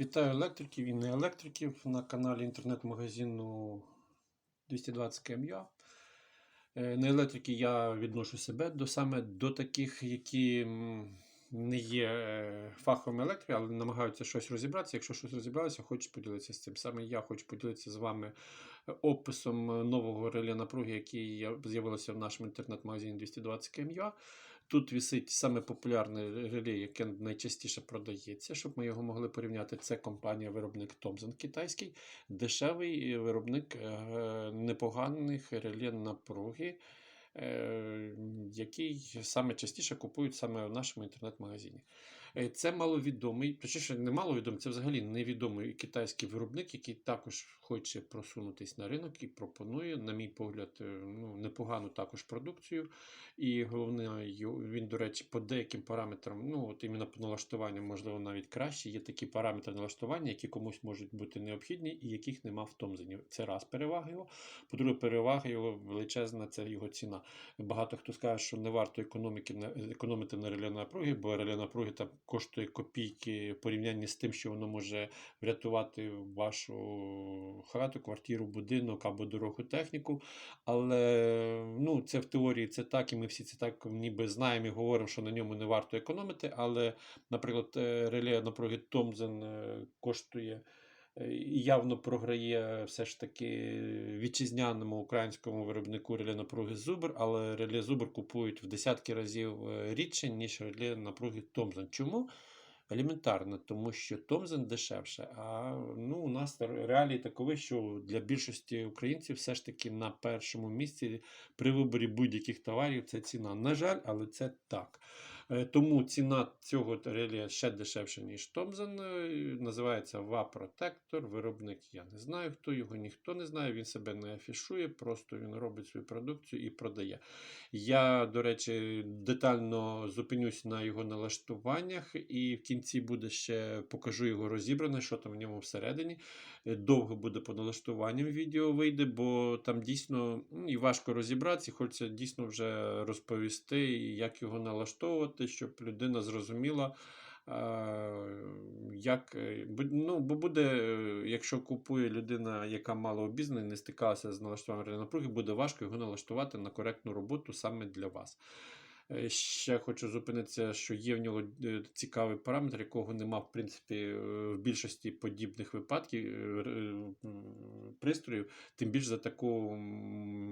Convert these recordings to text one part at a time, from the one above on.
Вітаю електриків і не електриків на каналі інтернет-магазину 220 КМЯ. Е, На електрики я відношу себе до саме до таких, які не є е, фаховим електриком, але намагаються щось розібратися. Якщо щось розібралися, хочу поділитися з цим. Саме я хочу поділитися з вами е, описом нового реле напруги, який з'явилося в нашому інтернет-магазині 220 КМЯ. Тут висить саме популярне реле, яке найчастіше продається, щоб ми його могли порівняти. Це компанія-виробник Thomson китайський, дешевий виробник е, непоганих реле напруги, е, який саме частіше купують саме в нашому інтернет-магазині. Е, Це маловідомий, точніше, не маловідомий, це взагалі невідомий китайський виробник, який також хоче просунутись на ринок і пропонує, на мій погляд, е, ну, непогану також продукцію. І головне, він, до речі, по деяким параметрам, ну от іменно по налаштуванню, можливо, навіть краще. Є такі параметри налаштування, які комусь можуть бути необхідні і яких нема в Томзені. Це раз перевага його. По-друге, перевага його величезна це його ціна. Багато хто скаже, що не варто економіки економити на реле напруги, бо реле напруги там коштує копійки в порівнянні з тим, що воно може врятувати вашу хату, квартиру, будинок або дорогу техніку. Але ну, це в теорії це так, і ми всі це так ніби знаємо і говоримо, що на ньому не варто економити. Але, наприклад, е, реле напруги Томзен е, коштує явно програє все ж таки вітчизняному українському виробнику реле напруги Зубр, але реле Зубр купують в десятки разів е, рідше, ніж реле напруги Томзен. Чому? Елементарно, тому що Томзен дешевше. А ну, у нас реалії такові, що для більшості українців все ж таки на першому місці при виборі будь-яких товарів це ціна. На жаль, але це так. Е, Тому ціна цього реле ще дешевша, ніж Томзен. Е, Називається Вапротектор. Виробник я не знаю, хто його ніхто не знає. Він себе не афішує, просто він робить свою продукцію і продає. Я, до речі, детально зупинюсь на його налаштуваннях, і в кінці буде ще покажу його розібране, що там в ньому всередині. Е, Довго буде по налаштуванням відео вийде, бо там дійсно і важко розібратися, хочеться дійсно вже розповісти, як його налаштовувати, щоб людина зрозуміла. Як, е, ну, бо буде, е, якщо купує людина, яка мало обізнана, не стикалася з налаштуванням напруги, буде важко його налаштувати на коректну роботу саме для вас. Е, Ще хочу зупинитися, що є в нього е, цікавий параметр, якого нема, в принципі, е, в більшості подібних випадків пристроїв, тим більш за таку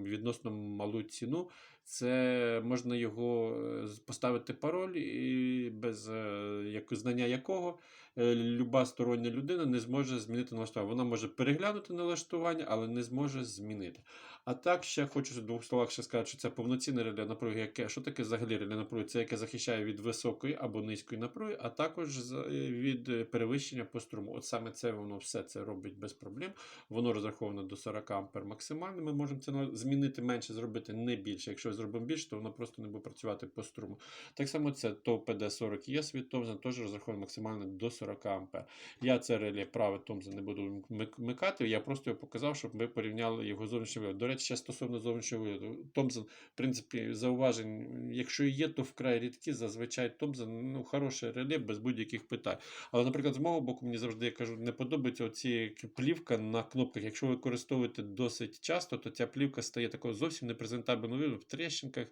відносно малу ціну. Це можна його е, поставити пароль, і без е, знання якого е, люба стороння людина не зможе змінити налаштування. Вона може переглянути налаштування, але не зможе змінити. А так ще хочу в двох словах ще сказати, що це повноцінне реле напруги, яке що таке взагалі реле напруги? Це яке захищає від високої або низької напруги, а також від перевищення по струму. От саме це воно все це робить без проблем. Воно розраховано до 40 ампер максимально. Ми можемо це змінити менше, зробити не більше. Якщо зробимо більше, то воно просто не буде працювати по струму. Так само це ТОВ PD40 ЄС від Томзен теж розраховано максимально до 40 ампер. Я це реле праве Томзен не буду вмик- вмикати. Я просто його показав, щоб ми порівняли його зовнішній вигляд. До речі, ще стосовно зовнішнього вигляду. Томзен, в принципі, зауважень, якщо є, то вкрай рідкі. Зазвичай Томзен ну, хороше реле без будь-яких питань. Але, наприклад, з мого боку, мені завжди я кажу, не подобається оці плівка на кнопках. Якщо ви використовуєте досить часто, то ця плівка стає такою зовсім непрезентабельною тріщинках,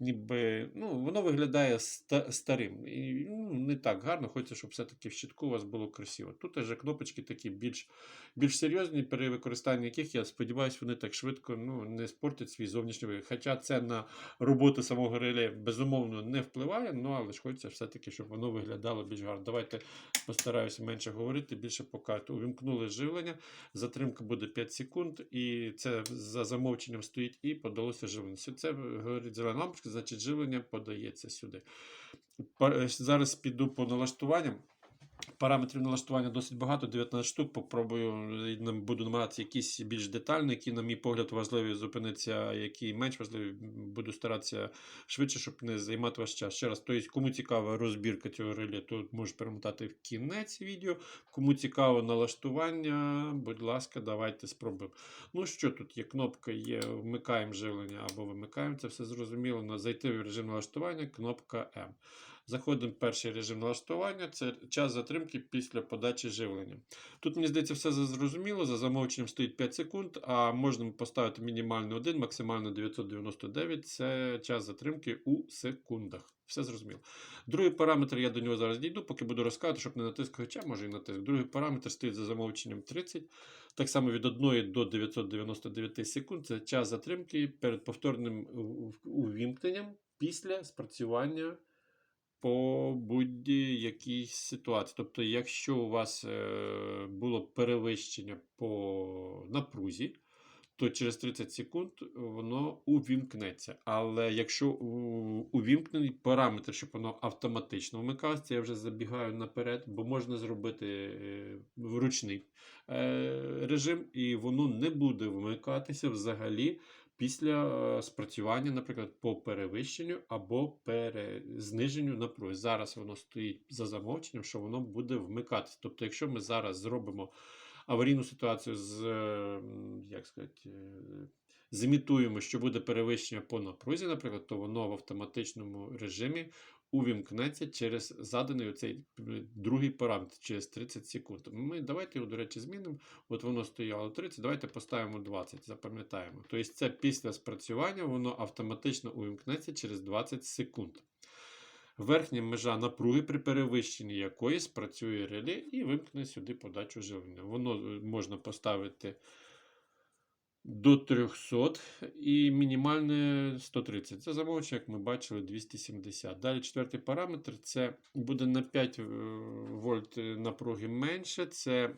ніби ну, воно виглядає старим. І ну, не так гарно, хочеться, щоб все-таки в щитку у вас було красиво. Тут вже кнопочки такі більш, більш серйозні, при використанні яких, я сподіваюся, вони так швидко ну, не спортять свій зовнішній вигляд. Хоча це на роботу самого реле безумовно не впливає, ну але ж хочеться все-таки, щоб воно виглядало більш гарно. Давайте постараюся менше говорити, більше показати. Увімкнули живлення, затримка буде 5 секунд, і це за замовченням стоїть і подалося живлення. Це говорить зелена лампочка, значить живлення подається сюди. Е, Зараз піду по налаштуванням. Параметрів налаштування досить багато, 19 штук. Попробую буду намагатися якісь більш детальні, які, на мій погляд, важливі зупинитися, які менш важливі. Буду старатися швидше, щоб не займати ваш час. Ще раз, тобто, кому цікава розбірка цього реле, то можеш перемотати в кінець відео. Кому цікаво налаштування, будь ласка, давайте спробуємо. Ну що тут є? Кнопка є, вмикаємо живлення або вимикаємо, це все зрозуміло. Зайти в режим налаштування, кнопка М. Заходимо в перший режим налаштування, це час затримки після подачі живлення. Тут, мені здається, все зрозуміло. За замовченням стоїть 5 секунд, а можна поставити мінімально 1, максимально 999 це час затримки у секундах. Все зрозуміло. Другий параметр, я до нього зараз дійду, поки буду розказувати, щоб не натиск, хоча може і натиск. Другий параметр стоїть за замовченням 30. Так само від 1 до 999 секунд це час затримки перед повторним увімкненням після спрацювання по будь-якій ситуації. Тобто, якщо у вас е, було перевищення по напрузі, то через 30 секунд воно увімкнеться. Але якщо увімкнений параметр, щоб воно автоматично вмикалося, я вже забігаю наперед, бо можна зробити е, вручний е, режим, і воно не буде вмикатися взагалі після е, спрацювання, наприклад, по перевищенню або пере... зниженню напруги. Зараз воно стоїть за замовченням, що воно буде вмикатися. Тобто, якщо ми зараз зробимо аварійну ситуацію з, як сказати, е, зімітуємо, що буде перевищення по напрузі, наприклад, то воно в автоматичному режимі увімкнеться через заданий оцей другий параметр через 30 секунд. Ми давайте його, до речі, змінимо. От воно стояло 30, давайте поставимо 20, запам'ятаємо. Тобто це після спрацювання воно автоматично увімкнеться через 20 секунд. Верхня межа напруги, при перевищенні якої спрацює реле і вимкне сюди подачу живлення. Воно е, можна поставити до 300 і мінімальне 130. Це замовчення, як ми бачили, 270. Далі четвертий параметр це буде на 5 е, вольт напруги менше. Це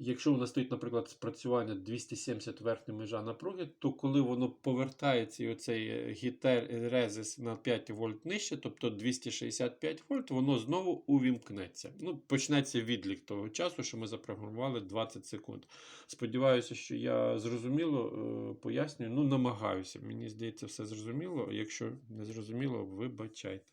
Якщо у нас стоїть, наприклад, спрацювання 270 верхня межа напруги, то коли воно повертається і оцей гітерезис на 5 вольт нижче, тобто 265 вольт, воно знову увімкнеться. Ну, почнеться відлік того часу, що ми запрограмували 20 секунд. Сподіваюся, що я зрозуміло е, пояснюю. Ну, намагаюся. Мені здається, все зрозуміло. Якщо не зрозуміло, вибачайте.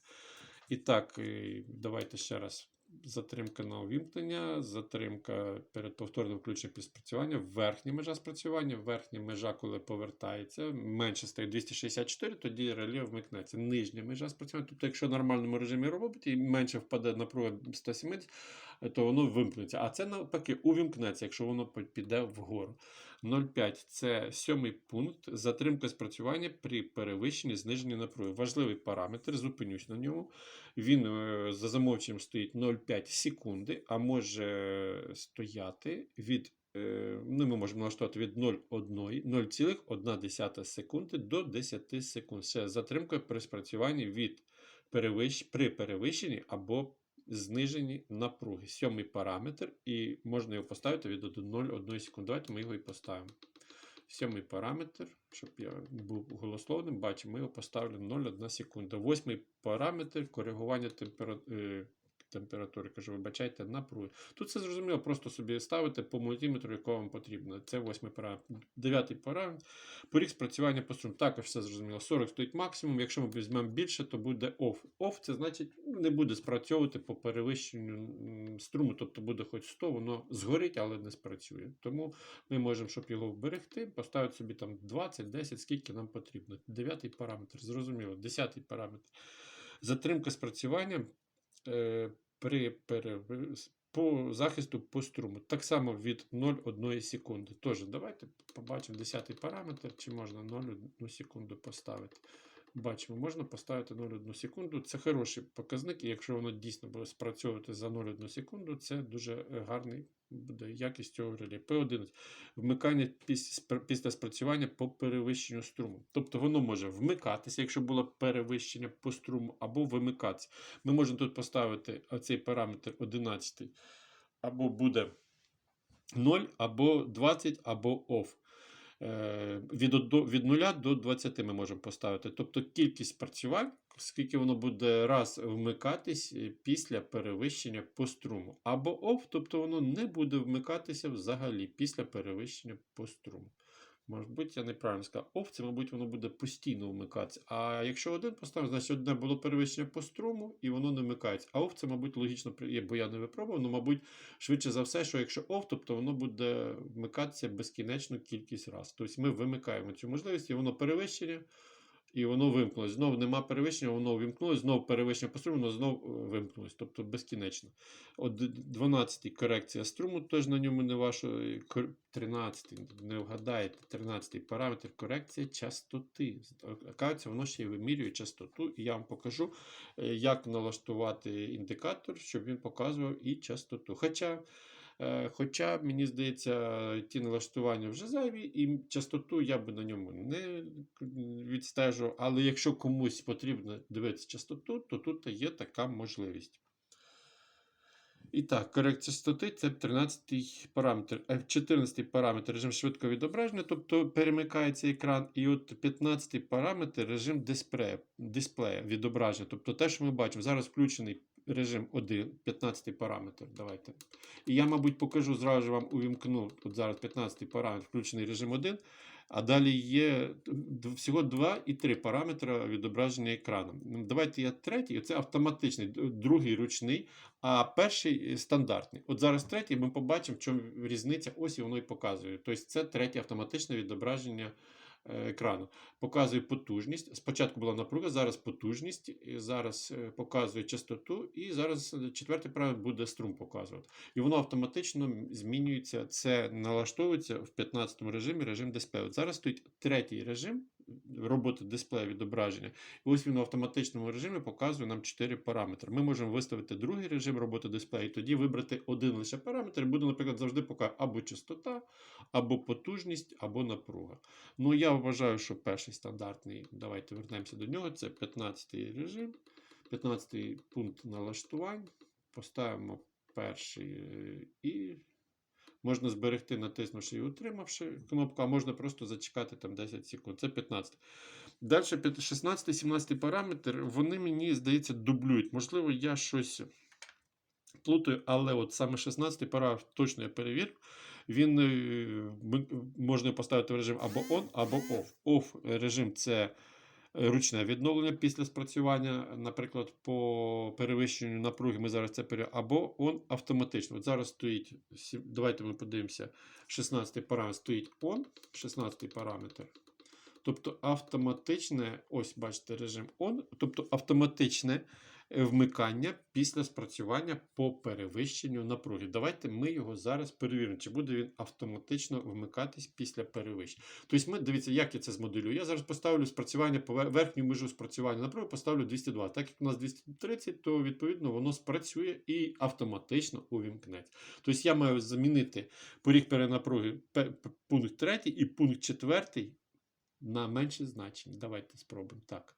І так, е, давайте ще раз. Затримка на увімкнення, затримка перед повторним включенням під спрацювання, верхня межа спрацювання, верхня межа, коли повертається, менше стає 264, тоді реле вмикнеться. Нижня межа спрацювання. Тобто, якщо в нормальному режимі робить і менше впаде напруга 170, то воно вимкнеться. А це навпаки увімкнеться, якщо воно піде вгору. 0,5 це сьомий пункт затримка спрацювання при перевищенні зниженні напруги. Важливий параметр, зупинюсь на ньому. Він е, за замовченням стоїть 0,5 секунди, а може стояти від. е, Ну, ми можемо налаштувати від 0,1 0,1 секунди до 10 секунд. Це затримка при спрацюванні від перевищ... при перевищенні або зниженні напруги. Сьомий параметр, і можна його поставити від 0,1 секунди. Давайте ми його і поставимо. Сьомий параметр, щоб я був голословним, бачимо, ми його поставили 0,1 секунда. Восьмий параметр коригування температури. Температури, кажу, вибачайте, напруги. Тут все зрозуміло, просто собі ставите по мультиметру, якого вам потрібно. Це восьмий параметр. Дев'ятий параметр. Поріг спрацювання по струму. Також все зрозуміло. 40 стоїть максимум. Якщо ми візьмемо більше, то буде OFF. OFF це значить не буде спрацьовувати по перевищенню струму, тобто буде хоч 100, воно згорить, але не спрацює. Тому ми можемо, щоб його вберегти, поставити собі там 20, 10, скільки нам потрібно. Дев'ятий параметр, зрозуміло. Десятий параметр. Затримка спрацювання. При перев... по захисту по струму. Так само від 0,1 секунди. Тож, давайте побачимо 10 параметр, чи можна 0,1 секунду поставити. Бачимо, можна поставити 0,1 секунду. Це хороший показник, і якщо воно дійсно буде спрацьовувати за 0,1 секунду, це дуже е, гарний буде якість цього реле. P11. Вмикання після спрацювання по перевищенню струму. Тобто воно може вмикатися, якщо було перевищення по струму, або вимикатися. Ми можемо тут поставити цей параметр 11, або буде 0, або 20, або OFF. Е, Від, від 0 до 20 ми можемо поставити. Тобто кількість спрацювань, скільки воно буде раз вмикатись е, після перевищення по струму. Або OFF, тобто воно не буде вмикатися взагалі після перевищення по струму. Мабуть, я неправильно сказав. OFF, мабуть, воно буде постійно вмикатися. А якщо один поставив, значить одне було перевищення по струму і воно не вмикається. А OFF це, мабуть, логічно, бо я не випробував, але, мабуть, швидше за все, що якщо OFF, тобто воно буде вмикатися безкінечну кількість разів. Тобто ми вимикаємо цю можливість, і воно перевищення, І воно вимкнулось. Знову нема перевищення, воно вимкнулось, знову перевищення по струму, воно знову е, вимкнулось. Тобто безкінечно. От 12 корекція струму, теж на ньому не ваша. 13 не вгадаєте, 13-й параметр корекція частоти. Оказується, воно ще й вимірює частоту. І я вам покажу, е, як налаштувати індикатор, щоб він показував і частоту. Хоча. Е, Хоча, мені здається, ті налаштування вже зайві, і частоту я би на ньому не відстежував. Але якщо комусь потрібно дивитися частоту, то тут є така можливість. І так, корекція частоти це 13 параметр. F14 параметр режим швидкого відображення, тобто перемикається екран. І от 15-й параметр режим дисплея, дисплея відображення. Тобто те, що ми бачимо, зараз включений режим 1, 15 параметр. Давайте. І я, мабуть, покажу зразу вам увімкну. От зараз 15 параметр, включений режим 1. А далі є всього 2 і 3 параметри відображення екрану. Ну, Давайте я третій, це автоматичний, другий ручний, а перший е, стандартний. От зараз третій ми побачимо, в чому різниця. Ось і воно і показує. Тобто це третє автоматичне відображення екрану. Показує потужність. Спочатку була напруга, зараз потужність, зараз е, показує частоту, і зараз е, четвертий параметр буде струм показувати. І воно автоматично змінюється. Це налаштовується в 15 режимі, режим дисплею. Зараз стоїть третій режим роботи дисплею відображення. І ось він в автоматичному режимі показує нам 4 параметри. Ми можемо виставити другий режим роботи дисплею, і тоді вибрати один лише параметр. І буде, наприклад, завжди показувати або частота, або потужність, або напруга. Ну, я вважаю, що перший стандартний, давайте вернемося до нього. Це 15-й режим, 15-й пункт налаштувань. Поставимо перший е, і можна зберегти, натиснувши і утримавши кнопку, а можна просто зачекати там 10 секунд. Це 15. Далі 16-17 параметр, вони мені, здається, дублюють. Можливо, я щось плутаю, але от саме 16 параграф точно я перевірю. Він е, можна поставити в режим або on, або off. Off режим це ручне відновлення після спрацювання, наприклад, по перевищенню напруги. Ми зараз це перевіряємо, або он автоматично. От зараз стоїть, давайте ми подивимося, 16 параметр стоїть on, 16 параметр. Тобто автоматичне, ось бачите, режим on, тобто автоматичне вмикання після спрацювання по перевищенню напруги. Давайте ми його зараз перевіримо, чи буде він автоматично вмикатись після перевищення. Тобто, ми дивіться, як я це змоделюю. Я зараз поставлю спрацювання по верхню межу спрацювання напруги, поставлю 202. Так як у нас 230, то відповідно воно спрацює і автоматично увімкнеться. Тобто я маю замінити поріг перенапруги пункт 3 і пункт 4 на менше значення. Давайте спробуємо. Так.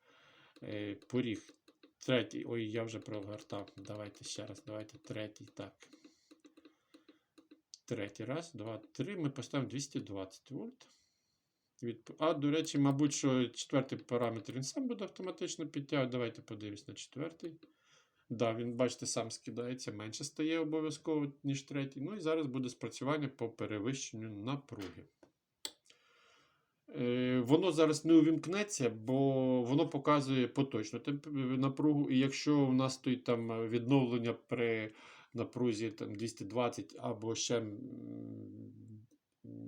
Е, поріг третій. Ой, я вже прогортав. Давайте ще раз. Давайте третій. Так. Третій раз, два, три. Ми поставимо 220 вольт. А, до речі, мабуть, що четвертий параметр він сам буде автоматично підтягувати. Давайте подивимось на четвертий. Да, він, бачите, сам скидається, менше стає обов'язково, ніж третій. Ну і зараз буде спрацювання по перевищенню напруги. Е, Воно зараз не увімкнеться, бо воно показує поточну напругу. І якщо у нас стоїть там е, відновлення при напрузі там, 220 або ще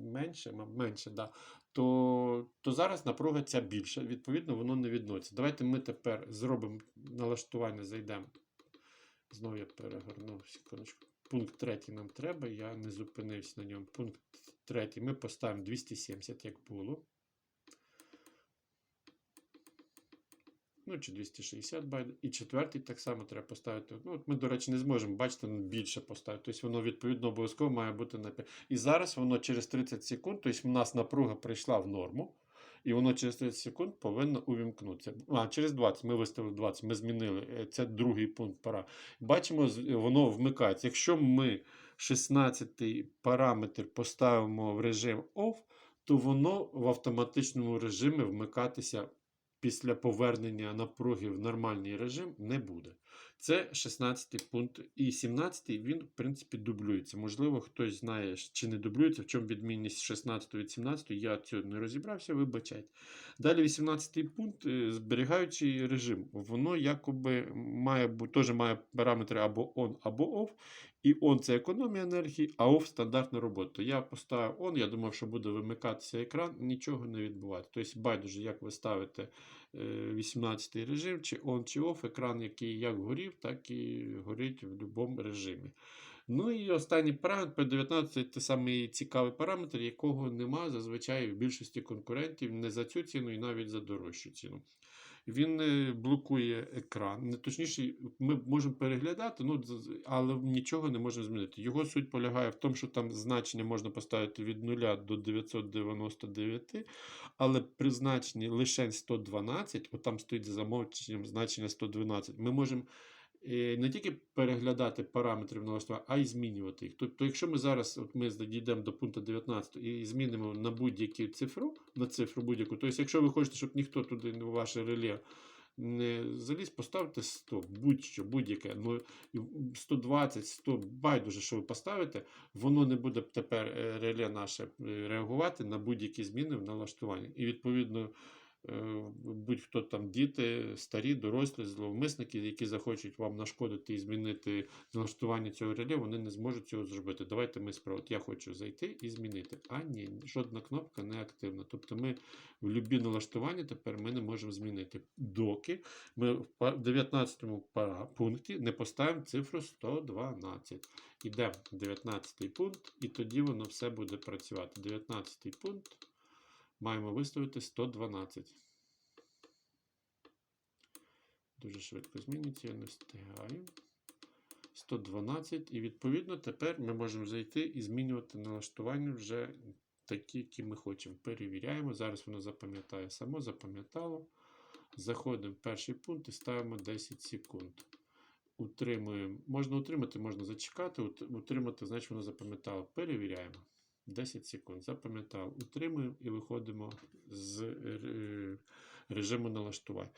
менше, менше да, то, то зараз напруга ця більша. Відповідно, воно не відноситься. Давайте ми тепер зробимо налаштування, зайдемо. Знову я перегорнув. Пункт третій нам треба, я не зупинився на ньому. Пункт третій ми поставимо 270, як було. Ну, чи 260 байд. І четвертий так само треба поставити. Ну, от ми, до речі, не зможемо, бачите, ну, більше поставити. Тобто воно відповідно обов'язково має бути на 5. І зараз воно через 30 секунд, тобто в нас напруга прийшла в норму. І воно через 30 секунд повинно увімкнутися. А, через 20. Ми виставили 20, ми змінили. Е, Це другий пункт пора. Бачимо, з- воно вмикається. Якщо ми 16 параметр поставимо в режим OFF, то воно в автоматичному режимі вмикатися після повернення напруги в нормальний режим не буде. Це 16 пункт. І 17 він, в принципі, дублюється. Можливо, хтось знає, чи не дублюється, в чому відмінність 16 від 17, я цього не розібрався, вибачайте. Далі 18 пункт, е, зберігаючий режим. Воно якоби має теж має параметри або on, або off. І on це економія енергії, а off стандартна робота. Я поставив on, я думав, що буде вимикатися екран, нічого не відбувається. Тобто, байдуже, як ви ставите 18 режим, чи on, чи off, екран, який як горів, так і горить в будь-якому режимі. Ну і останній параметр P19 це самий цікавий параметр, якого нема зазвичай в більшості конкурентів не за цю ціну і навіть за дорожчу ціну. Він е, блокує екран. Точніше, ми можемо переглядати, ну, але нічого не можемо змінити. Його суть полягає в тому, що там значення можна поставити від 0 до 999, але при значенні лише 112, от там стоїть за замовченням значення 112, ми можемо не тільки переглядати параметри в налаштуванні, а й змінювати їх. Тобто, якщо ми зараз от ми дійдемо до пункту 19 і змінимо на будь-яку цифру, на цифру будь-яку, тобто, якщо ви хочете, щоб ніхто туди в ваше реле не заліз, поставте 100, будь-що, будь-яке. Ну, і 120, 100, байдуже, що ви поставите, воно не буде тепер е, реле наше е, реагувати на будь-які зміни в налаштуванні. І відповідно. Е, Будь-хто там діти, старі, дорослі, зловмисники, які захочуть вам нашкодити і змінити налаштування цього реле, вони не зможуть цього зробити. Давайте ми. От Я хочу зайти і змінити. А ні, жодна кнопка не активна. Тобто ми в любі налаштування тепер ми не можемо змінити, доки ми в 19 пара- пункті не поставимо цифру 112. Ідемо в 19 пункт, і тоді воно все буде працювати. 19 пункт маємо виставити 112. Дуже швидко змінюється, я не встигаю. 112. І відповідно тепер ми можемо зайти і змінювати налаштування вже такі, які ми хочемо. Перевіряємо. Зараз воно запам'ятає само, запам'ятало. Заходимо в перший пункт і ставимо 10 секунд. Утримуємо. Можна утримати, можна зачекати. Утримати, значить воно запам'ятало. Перевіряємо. 10 секунд. Запам'ятав. Утримуємо і виходимо з е, режиму налаштування.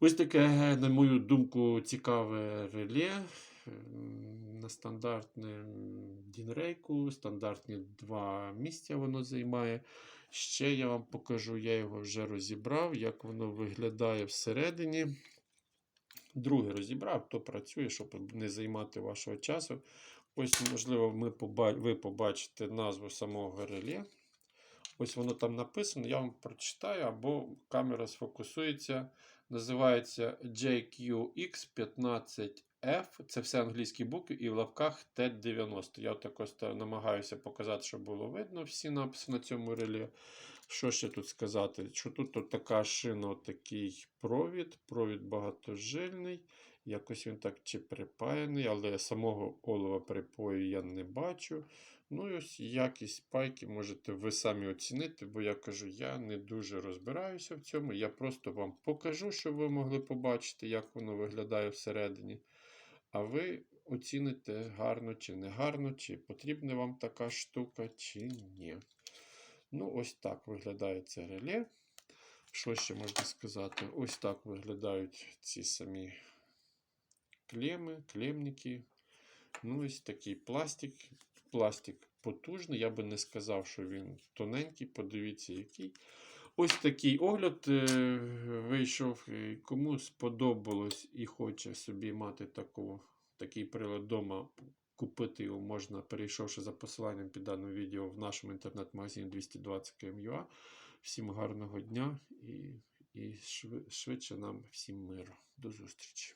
Ось таке, на мою думку, цікаве реле. На стандартне дінрейку, стандартні два місця воно займає. Ще я вам покажу, я його вже розібрав, як воно виглядає всередині. Друге розібрав, то працює, щоб не займати вашого часу. Ось, можливо, ми поба... ви побачите назву самого реле. Ось воно там написано, я вам прочитаю, або камера сфокусується. Називається JQX15F. Це все англійські букви і в лавках T90. Я так ось та- намагаюся показати, щоб було видно всі написи на цьому реле. Що ще тут сказати? Що тут от така шина, такий провід, провід багатожильний. Якось він так чи припаяний, але самого олова припою я не бачу. Ну і ось якість пайки можете ви самі оцінити, бо я кажу, я не дуже розбираюся в цьому. Я просто вам покажу, щоб ви могли побачити, як воно виглядає всередині. А ви оціните гарно чи не гарно, чи потрібна вам така штука, чи ні. Ну, ось так виглядає це реле. Що ще можна сказати? Ось так виглядають ці самі клеми, клемники. Ну, ось такий пластик. Пластик потужний. Я би не сказав, що він тоненький. Подивіться, який. Ось такий огляд е, вийшов. Е, Кому сподобалось і хоче собі мати таку, такий прилад вдома, купити його можна, перейшовши за посиланням під даним відео в нашому інтернет-магазині 220 km.ua. Всім гарного дня і, і швидше нам всім миру. До зустрічі!